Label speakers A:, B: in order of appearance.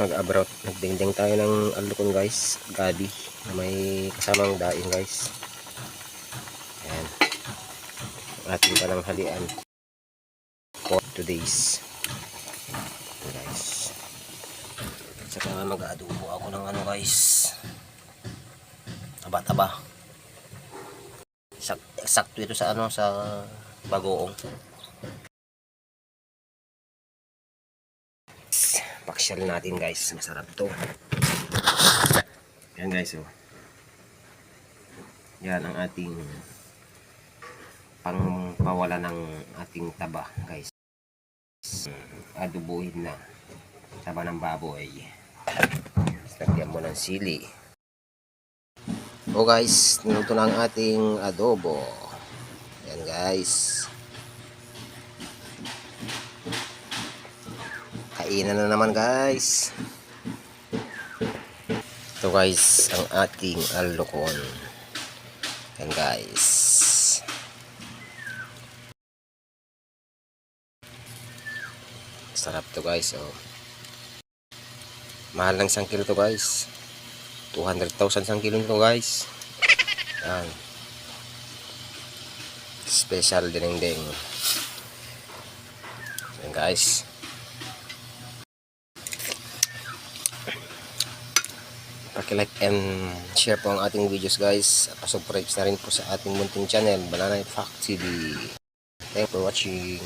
A: mag-abroad. Nagdingding tayo ng alukon guys. Gabi. Na may kasamang daing guys. Ayan. Ating pananghalian. For today's. Guys. Saka mag-adobo ako ng ano guys. Taba-taba. Sak sakto ito sa ano sa bagoong. Paksial natin guys. Masarap to. Yan guys oh. Yan ang ating pangpawala ng ating taba guys. Adubuhin na. Taba ng baboy. Lagyan mo ng sili. O guys, niluto na ang ating adobo. Yan guys. Kainan na naman guys. Ito guys, ang ating alukon. Yan guys. Sarap to guys, oh. Mahal ng isang kilo to guys. 200,000 isang kilo nito guys. Yan. Special dinengdeng. Yan guys. Paki-like and share po ang ating videos guys. Pasubscribe na rin po sa ating munting channel, Banana Fact TV. Thanks for watching.